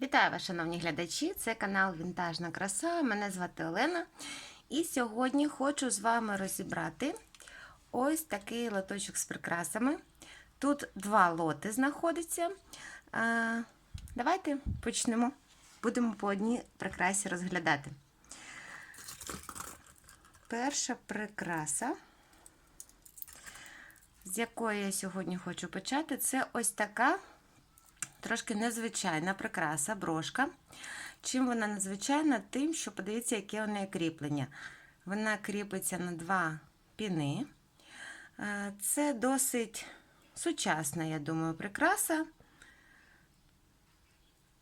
Вітаю вас, шановні глядачі! Це канал Вінтажна краса. Мене звати Олена. І сьогодні хочу з вами розібрати ось такий лоточок з прикрасами. Тут два лоти знаходяться. Давайте почнемо. Будемо по одній прикрасі розглядати. Перша прикраса, з якої я сьогодні хочу почати, це ось така трошки незвичайна прикраса, брошка. Чим вона надзвичайна? Тим, що подивіться, яке у неї кріплення. Вона кріпиться на два піни. Е, Це досить сучасна, я думаю, прикраса.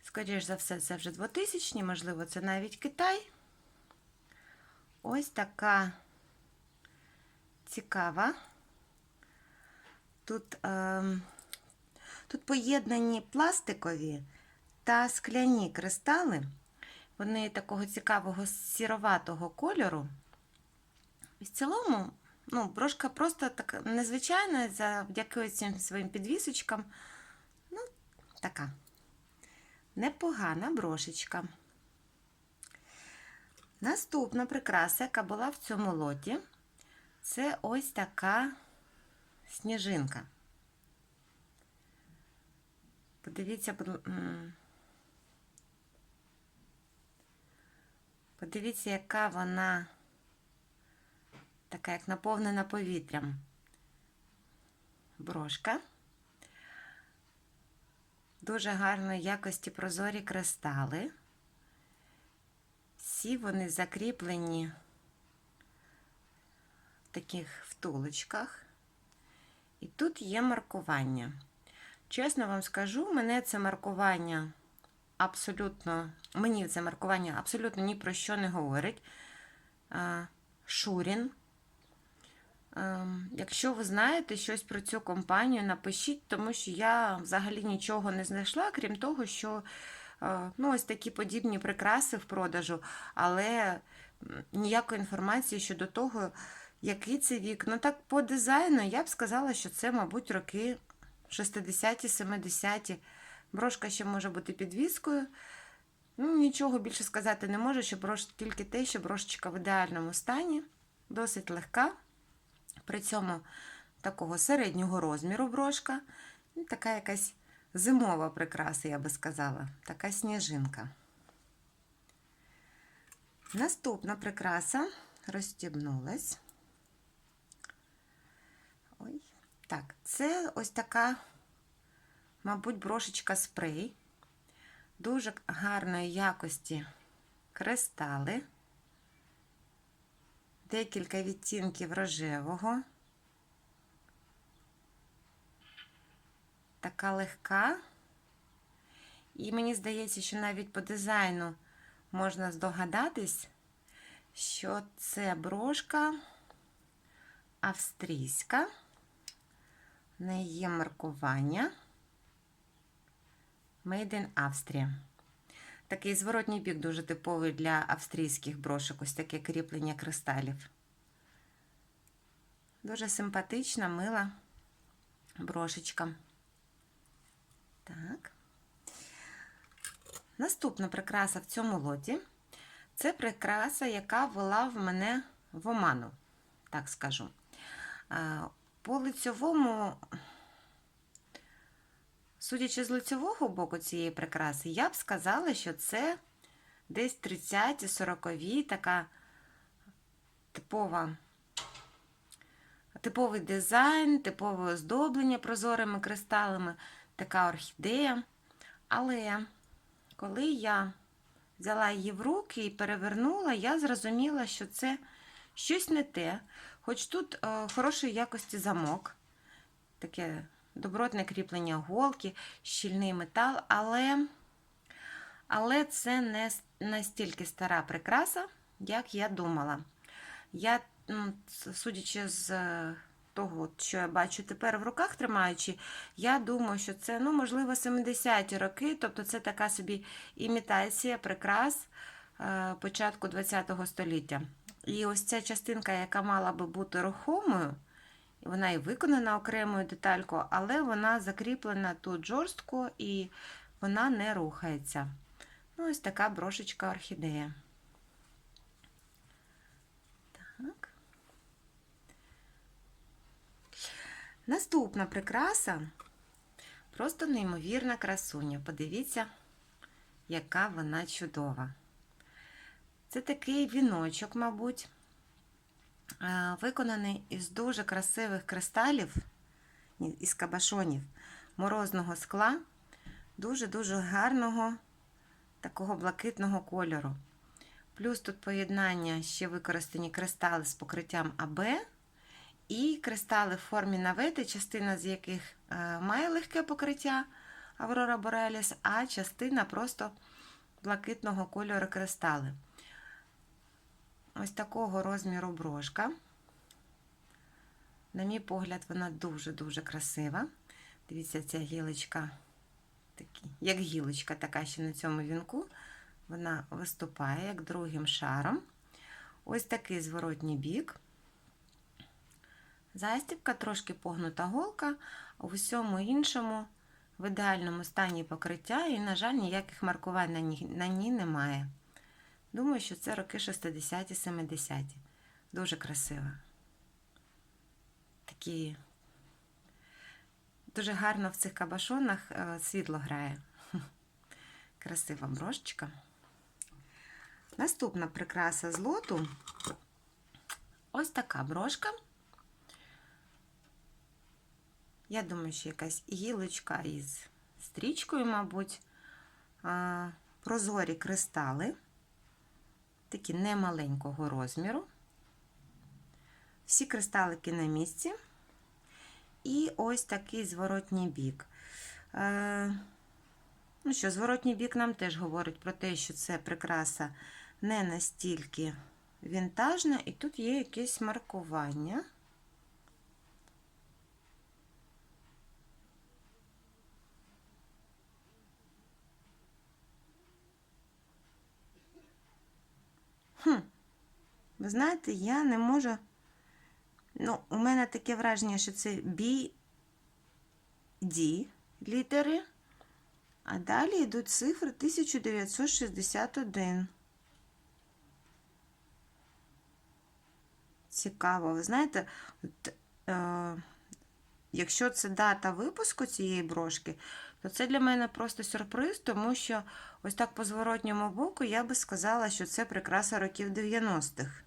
Скоріше за все, це вже 2000 можливо, це навіть Китай. Ось така цікава. Тут. Е Тут поєднані пластикові та скляні кристали. Вони такого цікавого сіроватого кольору. І в цілому, ну, брошка просто така незвичайна, завдяки цим своїм підвісочкам. Ну, така непогана брошечка. Наступна прикраса, яка була в цьому лоті, це ось така сніжинка. Подивіться, подивіться, яка вона така, як наповнена повітрям. Брошка. Дуже гарної якості прозорі кристали. Всі вони закріплені в таких втулочках. І тут є маркування. Чесно вам скажу, мене це маркування абсолютно, мені це маркування абсолютно ні про що не говорить. Шурін. Якщо ви знаєте щось про цю компанію, напишіть, тому що я взагалі нічого не знайшла, крім того, що ну, ось такі подібні прикраси в продажу, але ніякої інформації щодо того, який це вік. Ну так, по дизайну я б сказала, що це, мабуть, роки 60-ті, 70-ті. Брошка ще може бути підвіскою. Ну, Нічого більше сказати не можу, що брош... тільки те, що брошечка в ідеальному стані, досить легка. При цьому такого середнього розміру брошка. І така якась зимова прикраса, я би сказала, така сніжинка. Наступна прикраса розстібнулась. Ой. Так, це ось така, мабуть, брошечка спрей. Дуже гарної якості кристали, декілька відтінків рожевого. Така легка. І мені здається, що навіть по дизайну можна здогадатись, що це брошка австрійська. В неї є маркування Made in Austria. Такий зворотній бік дуже типовий для австрійських брошок, ось таке кріплення кристалів. Дуже симпатична, мила брошечка. Так. Наступна прикраса в цьому лоті це прикраса, яка вела в мене в оману, так скажу. По лицьовому, судячи з лицьового боку цієї прикраси, я б сказала, що це десь 30-40 така типова, типовий дизайн, типове оздоблення прозорими кристалами, така орхідея. Але коли я взяла її в руки і перевернула, я зрозуміла, що це щось не те. Хоч тут е, хорошої якості замок, таке добротне кріплення голки, щільний метал, але але це не настільки стара прикраса, як я думала. Я, ну, судячи з е, того, що я бачу тепер в руках тримаючи, я думаю, що це, ну, можливо, 70-ті роки, тобто це така собі імітація прикрас е, початку ХХ століття. І ось ця частинка, яка мала би бути рухомою, вона і виконана окремою деталькою, але вона закріплена тут жорстко і вона не рухається. Ну, ось така брошечка орхідея. Так. Наступна прикраса просто неймовірна красуня. Подивіться, яка вона чудова. Це такий віночок, мабуть, е, виконаний із дуже красивих кристалів, із кабашонів морозного скла, дуже-дуже гарного такого блакитного кольору. Плюс тут поєднання ще використані кристали з покриттям АБ і кристали в формі навети, частина з яких е, має легке покриття Аврора Бореліс, а частина просто блакитного кольору кристали. Ось такого розміру брошка. На мій погляд, вона дуже-дуже красива. Дивіться, ця гілочка, такі, як гілочка, така ще на цьому вінку. Вона виступає як другим шаром. Ось такий зворотній бік. Застібка, трошки погнута голка, а в усьому іншому в ідеальному стані покриття, і, на жаль, ніяких маркувань на ній, немає. Думаю, що це роки 60-70. Дуже красиво. Такі дуже гарно в цих кабашонах е, світло грає. Красива брошечка. Наступна прикраса з лоту. Ось така брошка. Я думаю, що якась гілочка із стрічкою, мабуть, прозорі кристали, такі немаленького розміру. Всі кристалики на місці. І ось такий зворотній бік. Е, ну що, зворотній бік нам теж говорить про те, що це прикраса не настільки вінтажна, і тут є якесь маркування. Хм, ви знаєте, я не можу. Ну, у мене таке враження, що це B, D літери, а далі йдуть цифри 1961. Цікаво, ви знаєте, от, е, якщо це дата випуску цієї брошки, то це для мене просто сюрприз, тому що ось так по зворотньому боку я би сказала, що це прикраса років 90-х.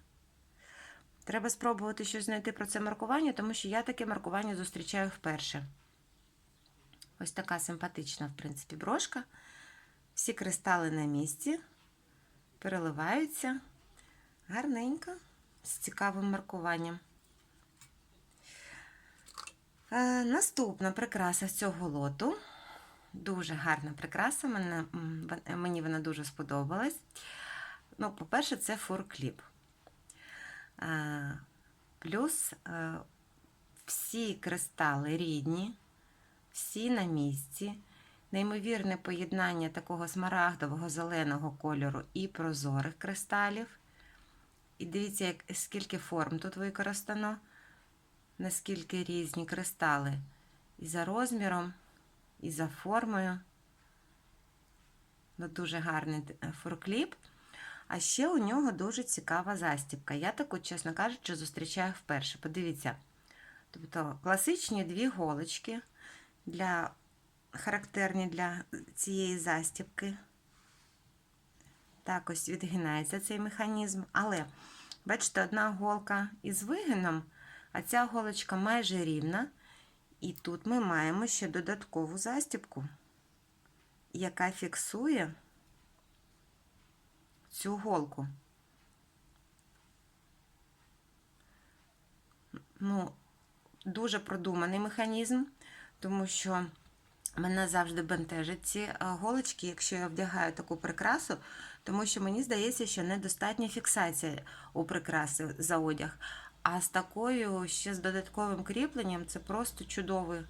Треба спробувати щось знайти про це маркування, тому що я таке маркування зустрічаю вперше. Ось така симпатична, в принципі, брошка. Всі кристали на місці, переливаються гарненько, з цікавим маркуванням. Е, наступна прикраса з цього лоту. Дуже гарна прикраса, мені, мені вона дуже сподобалась. Ну, По-перше, це фуркліп. Плюс всі кристали рідні, всі на місці. Неймовірне поєднання такого смарагдового зеленого кольору і прозорих кристалів. І дивіться, як, скільки форм тут використано, наскільки різні кристали. І за розміром, і за формою. Ну, Дуже гарний фуркліп. А ще у нього дуже цікава застібка. Я таку, чесно кажучи, зустрічаю вперше. Подивіться. Тобто класичні дві голочки для, характерні для цієї застібки. Так ось відгинається цей механізм. Але, бачите, одна голка із вигином, а ця голочка майже рівна. І тут ми маємо ще додаткову застібку, яка фіксує цю голку. Ну, дуже продуманий механізм, тому що мене завжди бентежать ці е, голочки, якщо я вдягаю таку прикрасу, тому що мені здається, що недостатня фіксація у прикраси за одяг. А з такою ще з додатковим кріпленням це просто чудовий,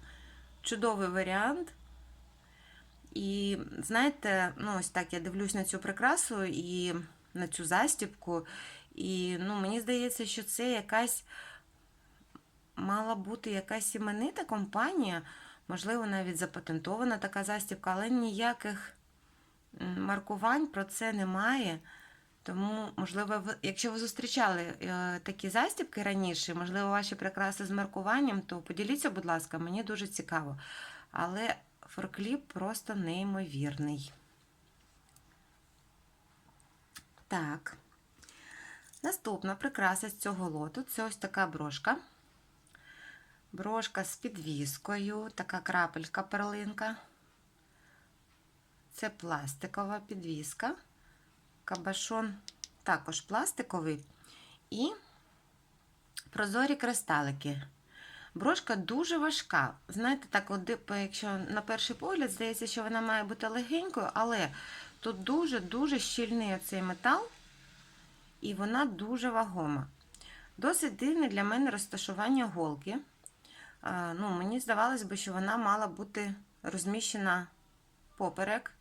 чудовий варіант. І знаєте, ну ось так я дивлюсь на цю прикрасу і на цю застібку. І ну, мені здається, що це якась мала бути якась іменита компанія, можливо, навіть запатентована така застібка, але ніяких маркувань про це немає. Тому, можливо, якщо ви зустрічали е, такі застібки раніше, можливо, ваші прикраси з маркуванням, то поділіться, будь ласка, мені дуже цікаво. Але форкліп просто неймовірний. Так. Наступна прикраса з цього лоту це ось така брошка. Брошка з підвіскою, така крапелька перлинка. Це пластикова підвіска. Кабашон також пластиковий. І прозорі кристалики. Брошка дуже важка. Знаєте, так, от, якщо на перший погляд здається, що вона має бути легенькою, але тут дуже-дуже щільний оцей метал, і вона дуже вагома. Досить дивне для мене розташування голки. Ну, Мені здавалось би, що вона мала бути розміщена поперек,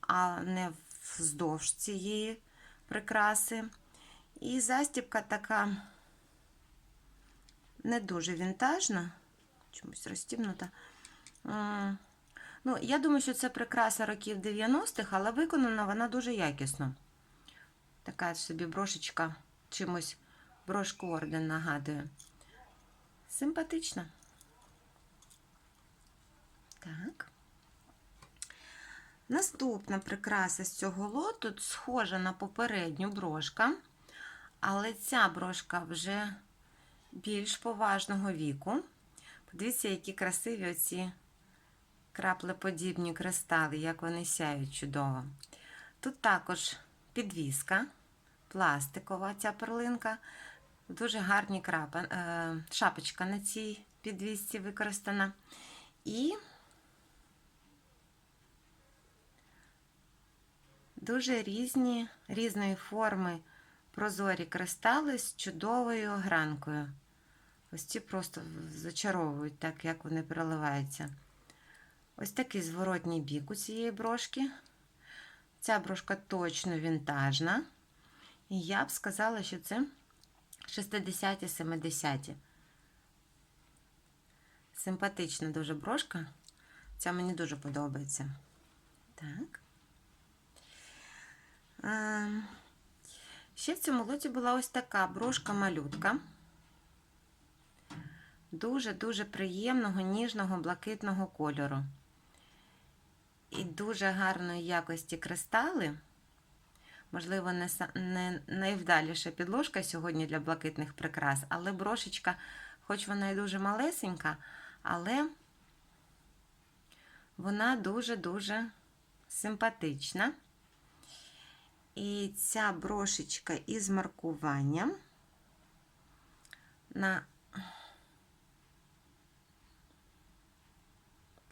а не вздовж цієї прикраси. І застібка така не дуже вінтажна, чомусь розтібнута. Ну, Я думаю, що це прикраса років 90-х, але виконана вона дуже якісно. Така собі брошечка чимось брошку орден нагадує. Симпатична. Так. Наступна прикраса з цього лоту схожа на попередню брошка, але ця брошка вже більш поважного віку. Подивіться, які красиві оці краплеподібні кристали, як вони сяють чудово. Тут також підвіска, пластикова ця перлинка, дуже гарні крапа, е, шапочка на цій підвісці використана. І дуже різні, різної форми прозорі кристали з чудовою огранкою. Ось ці просто зачаровують, так як вони переливаються. Ось такий зворотній бік у цієї брошки. Ця брошка точно вінтажна. І я б сказала, що це 60-70. Симпатична дуже брошка. Ця мені дуже подобається. Так. Ем, ще в цьому лоті була ось така брошка-малютка. Дуже-дуже приємного, ніжного, блакитного кольору. І дуже гарної якості кристали. Можливо, не, найвдаліша підложка сьогодні для блакитних прикрас, але брошечка, хоч вона і дуже малесенька, але вона дуже-дуже симпатична. І ця брошечка із маркуванням на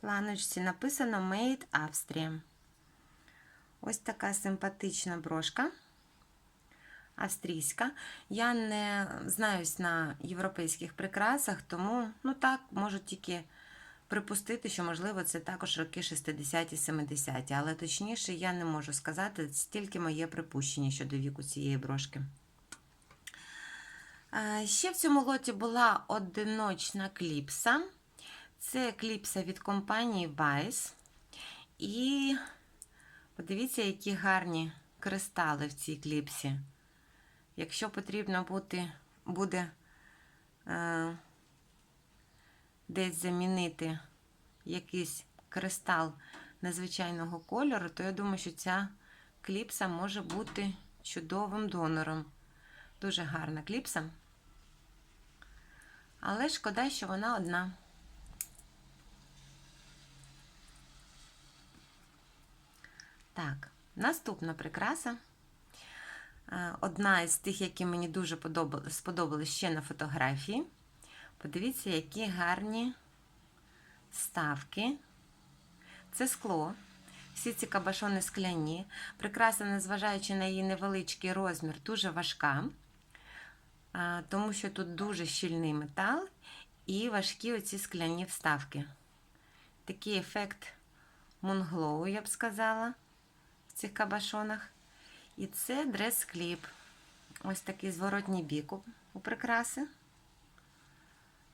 планочці написано Made Австрія. Ось така симпатична брошка. Австрійська. Я не знаюсь на європейських прикрасах, тому, ну так, можу тільки припустити, що, можливо, це також роки 60-70, але точніше я не можу сказати, це тільки моє припущення щодо віку цієї брошки. Ще в цьому лоті була одиночна кліпса. Це кліпса від компанії Vice. І подивіться, які гарні кристали в цій кліпсі. Якщо потрібно бути, буде е, десь замінити якийсь кристал незвичайного кольору, то я думаю, що ця кліпса може бути чудовим донором. Дуже гарна кліпса. Але шкода, що вона одна. Так, наступна прикраса. Е, одна із тих, які мені дуже сподобались ще на фотографії. Подивіться, які гарні ставки. Це скло. Всі ці кабашони скляні. Прикраса, незважаючи на її невеличкий розмір, дуже важка, тому що тут дуже щільний метал і важкі оці скляні вставки. Такий ефект мунглоу, я б сказала, в цих кабашонах. І це дрес-кліп. Ось такий зворотній бік у прикраси.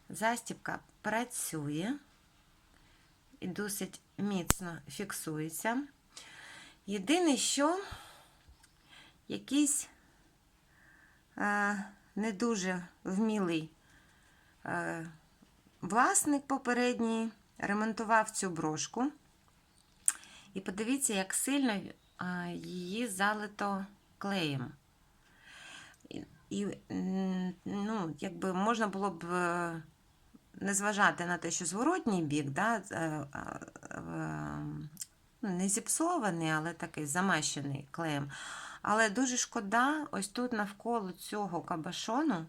Застібка працює і досить міцно фіксується. Єдине, що якийсь е, не дуже вмілий е, власник попередній ремонтував цю брошку. І подивіться, як сильно е, її залито клеєм. І, ну, якби можна було б е, не зважати на те, що зворотній бік, да, е, е, ну, не зіпсований, але такий замащений клеєм. Але дуже шкода, ось тут навколо цього кабашону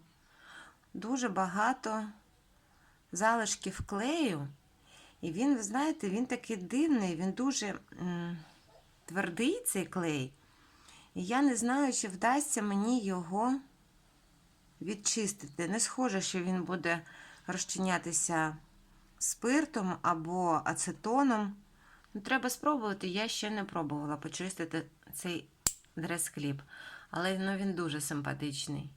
дуже багато залишків клею. І він, ви знаєте, він такий дивний, він дуже твердий цей клей. І я не знаю, чи вдасться мені його відчистити. Не схоже, що він буде розчинятися спиртом або ацетоном. Ну, треба спробувати. Я ще не пробувала почистити цей дрес-кліп. Але ну, він дуже симпатичний.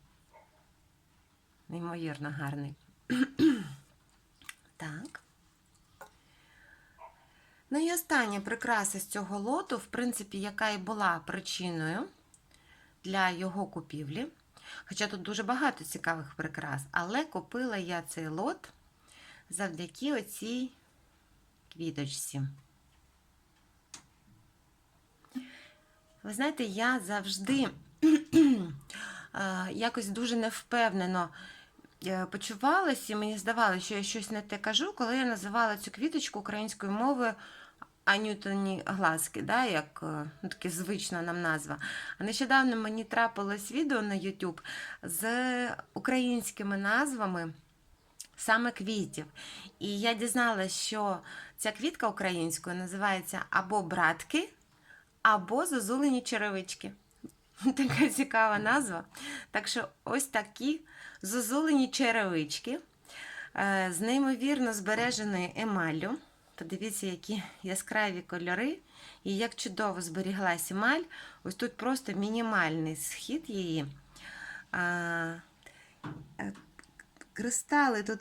Неймовірно гарний. так. Ну і остання прикраса з цього лоту, в принципі, яка і була причиною для його купівлі. Хоча тут дуже багато цікавих прикрас, але купила я цей лот завдяки оцій квіточці. Ви знаєте, я завжди якось дуже невпевнено е, почувалася, і мені здавалося, що я щось не те кажу, коли я називала цю квіточку українською мовою Анютоні Глазки, да, як е, ну, таке звична нам назва. А нещодавно мені трапилось відео на YouTube з українськими назвами саме квітів. І я дізналася, що ця квітка українською називається або братки, або зозулені черевички. Така цікава назва. Так що ось такі зозулені черевички е, з неймовірно збереженою емаллю. Подивіться, які яскраві кольори, і як чудово зберіглася емаль. Ось тут просто мінімальний схід її. А, Кристали тут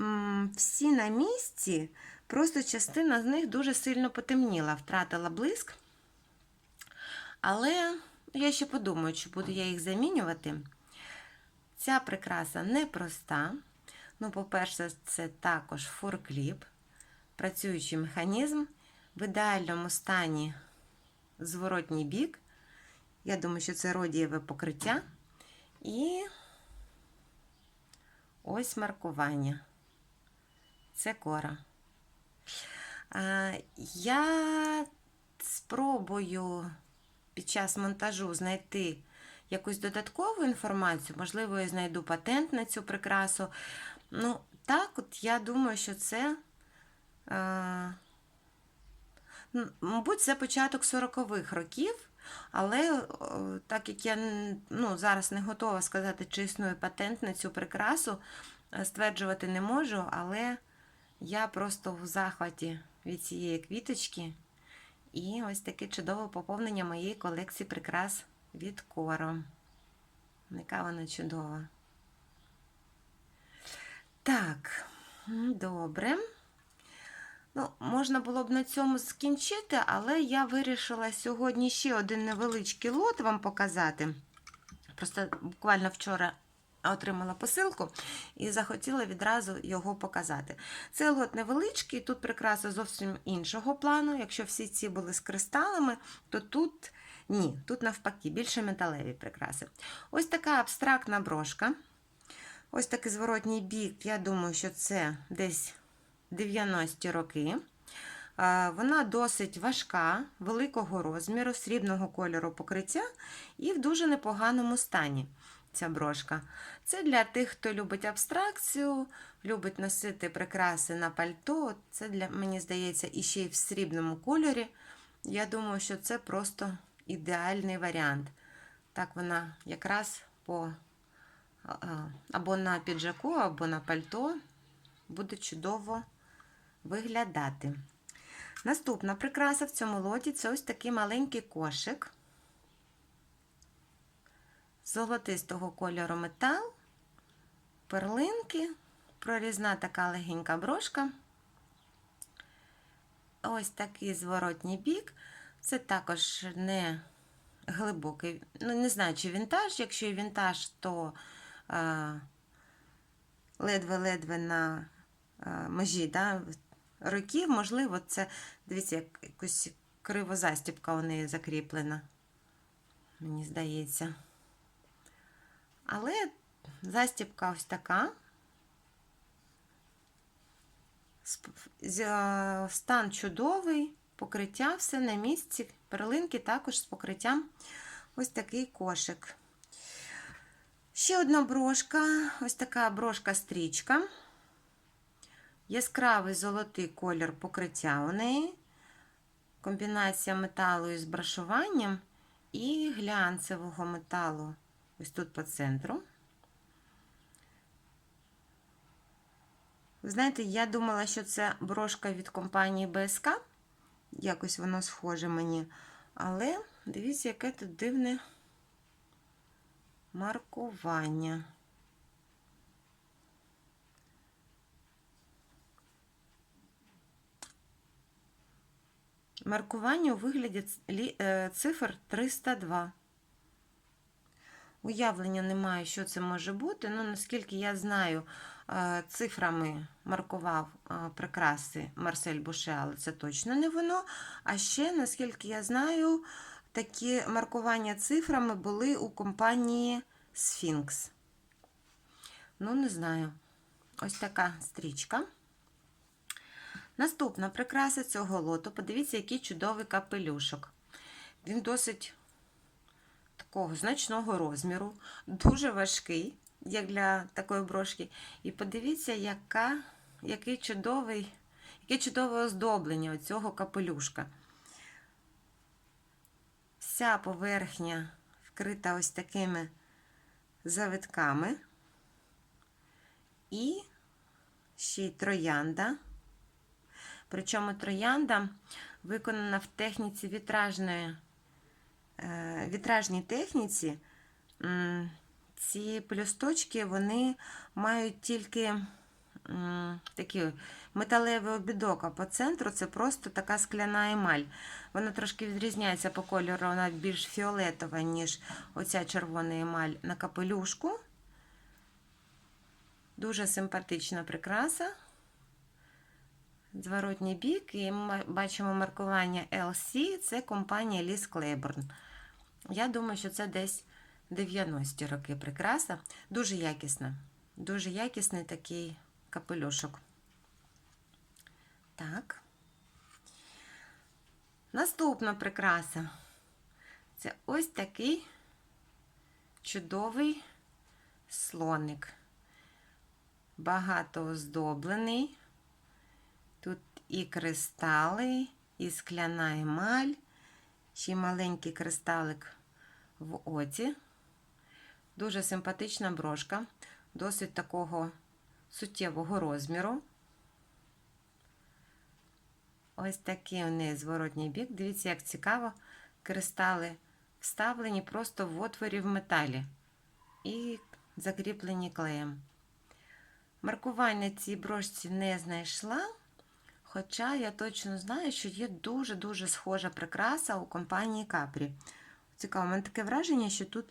м, всі на місці, просто частина з них дуже сильно потемніла, втратила блиск. Але я ще подумаю, чи буду я їх замінювати. Ця прикраса непроста. Ну, по-перше, це також форкліп, працюючий механізм в ідеальному стані зворотній бік. Я думаю, що це родієве покриття. І ось маркування. Це кора. Я спробую під час монтажу знайти якусь додаткову інформацію, можливо, я знайду патент на цю прикрасу. Ну, так, от я думаю, що це, мабуть, це початок 40-х років. Але так як я ну, зараз не готова сказати, чи існує патент на цю прикрасу, стверджувати не можу, але я просто в захваті від цієї квіточки. І ось таке чудове поповнення моєї колекції прикрас від Коро. Яка вона чудова. Так, добре. Ну, Можна було б на цьому скінчити, але я вирішила сьогодні ще один невеличкий лот вам показати. Просто буквально вчора отримала посилку і захотіла відразу його показати. Цей лот невеличкий, тут прикраса зовсім іншого плану. Якщо всі ці були з кристалами, то тут ні, тут навпаки, більше металеві прикраси. Ось така абстрактна брошка. Ось такий зворотній бік, я думаю, що це десь 90-ті роки. Вона досить важка, великого розміру, срібного кольору покриття і в дуже непоганому стані ця брошка. Це для тих, хто любить абстракцію, любить носити прикраси на пальто. Це для, мені здається, і ще й в срібному кольорі. Я думаю, що це просто ідеальний варіант. Так вона якраз по або на піджаку, або на пальто буде чудово виглядати. Наступна прикраса в цьому лоті це ось такий маленький кошик золотистого кольору метал, перлинки, прорізна така легенька брошка. Ось такий зворотній бік. Це також не глибокий, ну не знаю, чи вінтаж. Якщо і вінтаж, то е, ледве-ледве на е, межі да, років. Можливо, це, дивіться, як якось кривозастіпка у неї закріплена. Мені здається. Але застіпка ось така. Е, Стан чудовий, покриття все на місці. Перлинки також з покриттям. Ось такий кошик. Ще одна брошка, ось така брошка-стрічка. Яскравий золотий колір покриття у неї. Комбінація металу із брашуванням і глянцевого металу. Ось тут по центру. Ви знаєте, я думала, що це брошка від компанії БСК. Якось воно схоже мені. Але дивіться, яке тут дивне маркування. Маркування у вигляді е, цифр 302. Уявлення немає, що це може бути. Ну, наскільки я знаю, е, цифрами маркував е, прикраси Марсель Буше, але це точно не воно. А ще, наскільки я знаю, такі маркування цифрами були у компанії Sphinx. Ну, не знаю. Ось така стрічка. Наступна прикраса цього лоту. Подивіться, який чудовий капелюшок. Він досить такого значного розміру, дуже важкий, як для такої брошки. І подивіться, яка, який чудовий, яке чудове оздоблення цього капелюшка. Вся поверхня вкрита ось такими завитками. І ще й троянда. Причому троянда виконана в техніці вітражної, е, вітражній техніці. Ці плюсточки вони мають тільки такий металевий обідок, а по центру це просто така скляна емаль. Вона трошки відрізняється по кольору, вона більш фіолетова, ніж оця червона емаль на капелюшку. Дуже симпатична прикраса. Зворотній бік, і ми бачимо маркування LC, це компанія Ліс Клейборн. Я думаю, що це десь 90-ті роки прикраса. Дуже якісна. Дуже якісний такий капелюшок. Так. Наступна прикраса. Це ось такий чудовий слоник. Багато оздоблений. І кристали, і скляна емаль, ще маленький кристалик в оці. Дуже симпатична брошка, досить такого суттєвого розміру. Ось такий у неї зворотній бік. Дивіться, як цікаво, кристали вставлені просто в отворі в металі і закріплені клеєм. Маркування цій брошці не знайшла. Хоча я точно знаю, що є дуже-дуже схожа прикраса у компанії Capri. Цікаво, у мене таке враження, що тут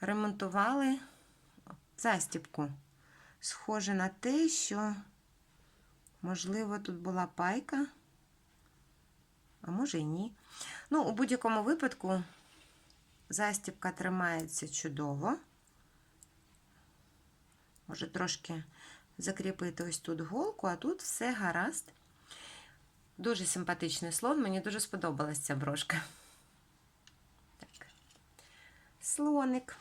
ремонтували застіпку. Схоже на те, що, можливо, тут була пайка, а може і ні. Ну, у будь-якому випадку застіпка тримається чудово. Може трошки закріпити ось тут голку, а тут все гаразд. Дуже симпатичний слон, мені дуже сподобалась ця брошка. Так. Слоник.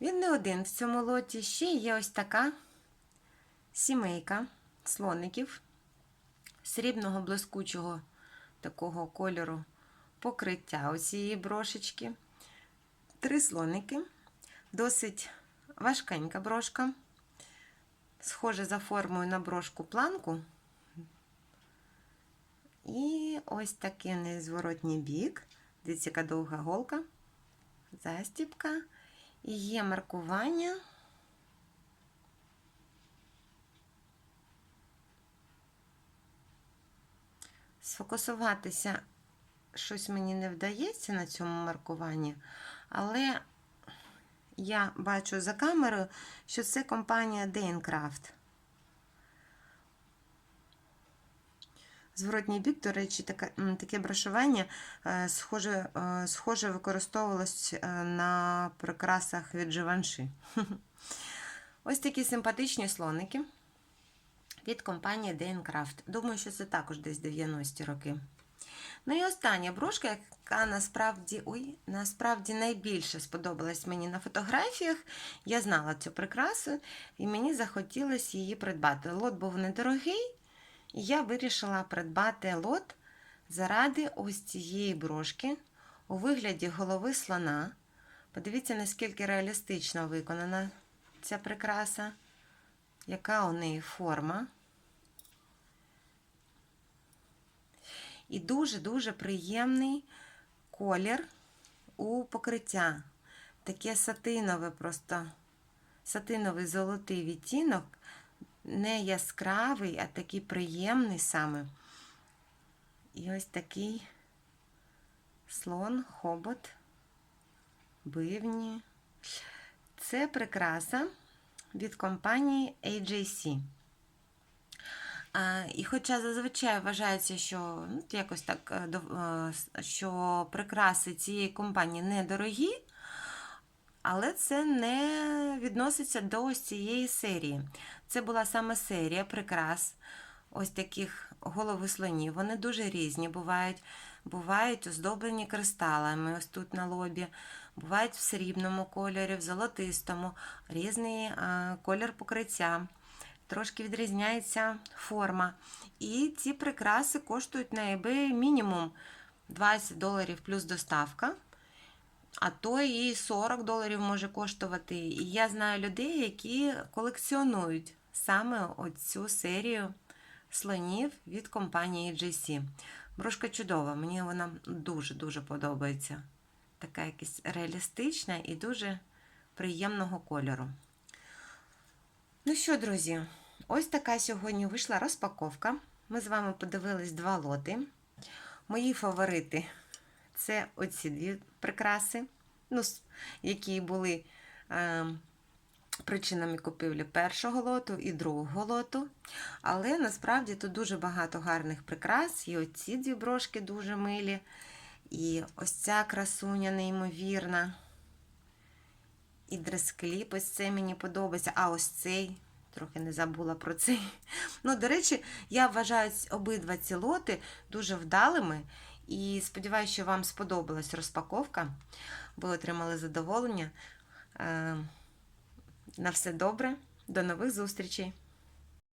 Він не один в цьому лоті. Ще є ось така сімейка слоників срібного блискучого такого кольору покриття оцієї брошечки. Три слоники. Досить важкенька брошка. Схоже за формою на брошку планку. І ось такий незворотній бік. Дивіться, яка довга голка, застіпка. І є маркування. Сфокусуватися щось мені не вдається на цьому маркуванні, але я бачу за камерою, що це компанія Daincraft. Зворотній бік, до речі, таке, таке брошування е, схоже, е, схоже використовувалось е, на прикрасах від Givenchy. Ось такі симпатичні слоники від компанії Daincraft. Думаю, що це також десь 90-ті роки. Ну і остання брошка, яка насправді, ой, насправді найбільше сподобалась мені на фотографіях. Я знала цю прикрасу, і мені захотілося її придбати. Лот був недорогий, я вирішила придбати лот заради ось цієї брошки у вигляді голови слона. Подивіться, наскільки реалістично виконана ця прикраса, яка у неї форма. І дуже-дуже приємний колір у покриття. Таке сатинове, просто сатиновий золотий відтінок, не яскравий, а такий приємний саме. І ось такий слон, хобот, бивні. Це прикраса від компанії AJC. А, І хоча зазвичай вважається, що ну, якось так, е, е, що прикраси цієї компанії недорогі, але це не відноситься до ось цієї серії. Це була саме серія прикрас, ось таких голови слонів. Вони дуже різні бувають. Бувають оздоблені кристалами, ось тут на лобі, бувають в срібному кольорі, в золотистому, різний а, колір покриття трошки відрізняється форма. І ці прикраси коштують на eBay мінімум 20 доларів плюс доставка. А то і 40 доларів може коштувати. І я знаю людей, які колекціонують саме оцю серію слонів від компанії JC. Брошка чудова, мені вона дуже-дуже подобається. Така якась реалістична і дуже приємного кольору. Ну що, друзі, ось така сьогодні вийшла розпаковка. Ми з вами подивились два лоти. Мої фаворити це оці дві прикраси, ну, які були е, причинами купівлі першого лоту і другого лоту. Але насправді тут дуже багато гарних прикрас. І оці дві брошки дуже милі. І ось ця красуня неймовірна. І дрес-кліп, ось цей мені подобається. А ось цей, трохи не забула про цей. Ну, до речі, я вважаю обидва ці лоти дуже вдалими. І сподіваюся, що вам сподобалась розпаковка. Ви отримали задоволення. Е, На все добре. До нових зустрічей!